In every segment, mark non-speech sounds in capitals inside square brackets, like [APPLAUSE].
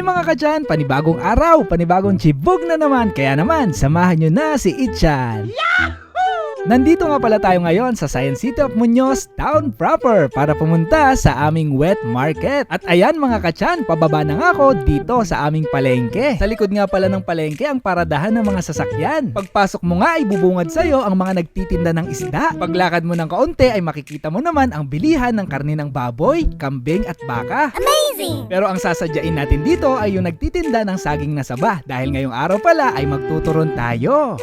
ka dyan, panibagong araw, panibagong chibog na naman. Kaya naman, samahan nyo na si Itchan. Nandito nga pala tayo ngayon sa Science City of Muñoz, town proper, para pumunta sa aming wet market. At ayan mga kachan, pababa na nga ako dito sa aming palengke. Sa likod nga pala ng palengke ang paradahan ng mga sasakyan. Pagpasok mo nga ay bubungad sa'yo ang mga nagtitinda ng isda. Paglakad mo ng kaunti ay makikita mo naman ang bilihan ng karne ng baboy, kambing at baka. Pero ang sasadyain natin dito ay yung nagtitinda ng saging na saba dahil ngayong araw pala ay magtuturon tayo.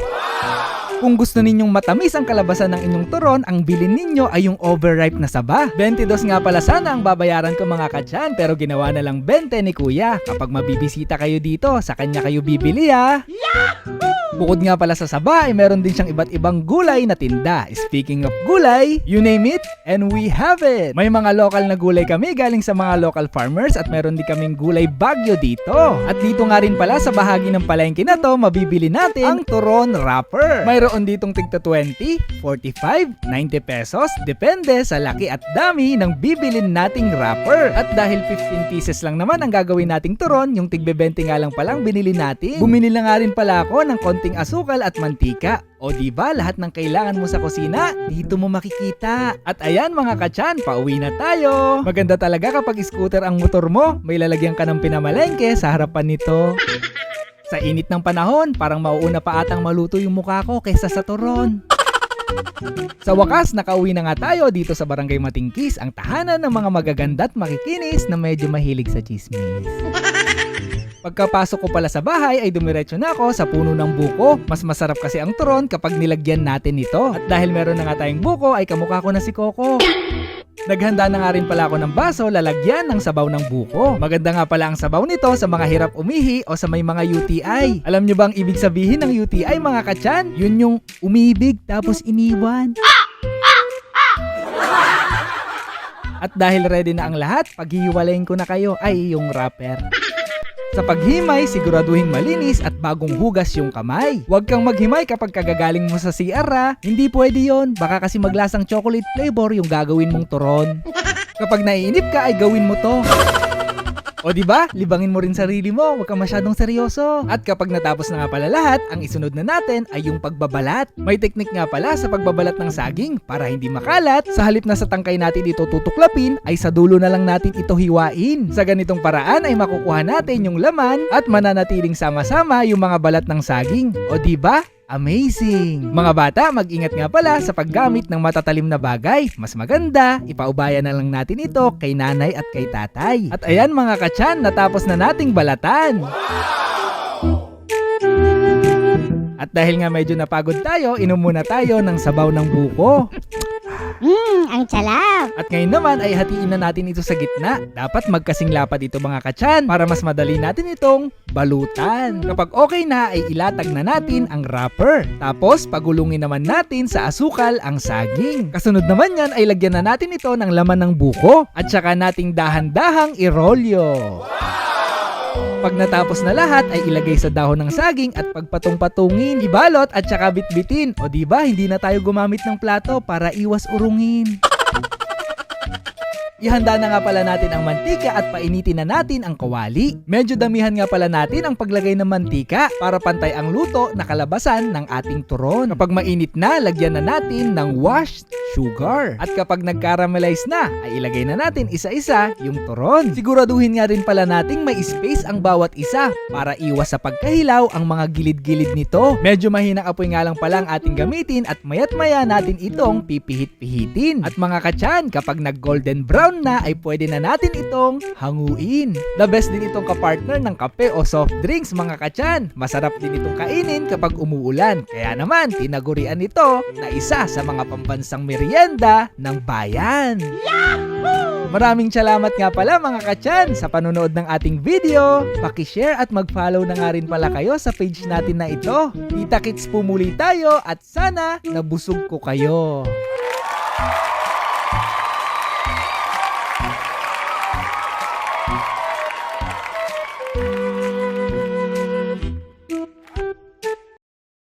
Kung gusto ninyong matamis ang kalabasan ng inyong turon, ang bilin ninyo ay yung overripe na saba. 22 nga pala sana ang babayaran ko mga katyan, pero ginawa na lang 20 ni kuya. Kapag mabibisita kayo dito, sa kanya kayo bibili ah. Bukod nga pala sa saba, ay meron din siyang iba't ibang gulay na tinda. Speaking of gulay, you name it, and we have it! May mga local na gulay kami galing sa mga local farmers at meron din kaming gulay bagyo dito. At dito nga rin pala sa bahagi ng palengke na to, mabibili natin ang turon wrapper. Mayroon ditong tigta 20, 45, 90 pesos, depende sa laki at dami ng bibilin nating wrapper. At dahil 15 pieces lang naman ang gagawin nating turon, yung tigbe 20 nga lang palang binili natin. Bumili lang nga rin pala ako ng konting asukal at mantika. O di ba lahat ng kailangan mo sa kusina, dito mo makikita. At ayan mga kachan, pauwi na tayo. Maganda talaga kapag scooter ang motor mo, may lalagyan ka ng pinamalengke sa harapan nito. Sa init ng panahon, parang mauuna pa atang maluto yung mukha ko kaysa sa turon. Sa wakas, nakauwi na nga tayo dito sa Barangay Matingkis, ang tahanan ng mga magaganda at makikinis na medyo mahilig sa chismis. Pagkapasok ko pala sa bahay ay dumiretso na ako sa puno ng buko. Mas masarap kasi ang turon kapag nilagyan natin ito. At dahil meron na nga tayong buko ay kamukha ko na si Coco. Naghanda na nga rin pala ako ng baso lalagyan ng sabaw ng buko. Maganda nga pala ang sabaw nito sa mga hirap umihi o sa may mga UTI. Alam nyo bang ibig sabihin ng UTI mga katyan? Yun yung umibig tapos iniwan. At dahil ready na ang lahat, paghihiwalayin ko na kayo ay yung wrapper. Sa paghimay, siguraduhin malinis at bagong hugas yung kamay. Huwag kang maghimay kapag kagagaling mo sa CR ha. Hindi pwede yon. Baka kasi maglasang chocolate flavor yung gagawin mong turon. [LAUGHS] Kapag naiinip ka ay gawin mo to. O di ba? Libangin mo rin sarili mo, huwag kang masyadong seryoso. At kapag natapos na nga pala lahat, ang isunod na natin ay yung pagbabalat. May teknik nga pala sa pagbabalat ng saging para hindi makalat. Sa halip na sa tangkay natin ito tutuklapin, ay sa dulo na lang natin ito hiwain. Sa ganitong paraan ay makukuha natin yung laman at mananatiling sama-sama yung mga balat ng saging. O di ba? Amazing! Mga bata, mag-ingat nga pala sa paggamit ng matatalim na bagay. Mas maganda, ipaubaya na lang natin ito kay nanay at kay tatay. At ayan mga kachan, natapos na nating balatan. At dahil nga medyo napagod tayo, inom muna tayo ng sabaw ng buko. Mmm, ang sarap. At ngayon naman ay hatiin na natin ito sa gitna. Dapat magkasing lapad ito mga kachan para mas madali natin itong balutan. Kapag okay na ay ilatag na natin ang wrapper. Tapos pagulungin naman natin sa asukal ang saging. Kasunod naman yan ay lagyan na natin ito ng laman ng buko at saka nating dahan-dahang irolyo. Pag natapos na lahat ay ilagay sa dahon ng saging at pagpatong-patungin, ibalot at saka bitbitin. O di ba hindi na tayo gumamit ng plato para iwas urungin. Ihanda na nga pala natin ang mantika at painitin na natin ang kawali. Medyo damihan nga pala natin ang paglagay ng mantika para pantay ang luto na kalabasan ng ating turon. Kapag mainit na, lagyan na natin ng washed sugar. At kapag nag-caramelize na, ay ilagay na natin isa-isa yung turon. Siguraduhin nga rin pala nating may space ang bawat isa para iwas sa pagkahilaw ang mga gilid-gilid nito. Medyo mahinang apoy nga lang pala ang ating gamitin at mayat maya natin itong pipihit-pihitin. At mga kachan, kapag nag-golden brown na ay pwede na natin itong hanguin. The best din itong kapartner ng kape o soft drinks mga kachan. Masarap din itong kainin kapag umuulan. Kaya naman, tinagurian ito na isa sa mga pambansang merienda ng bayan. Maraming salamat nga pala mga kachan sa panonood ng ating video. Pakishare at mag-follow na nga rin pala kayo sa page natin na ito. Kita kits po muli tayo at sana nabusog ko kayo.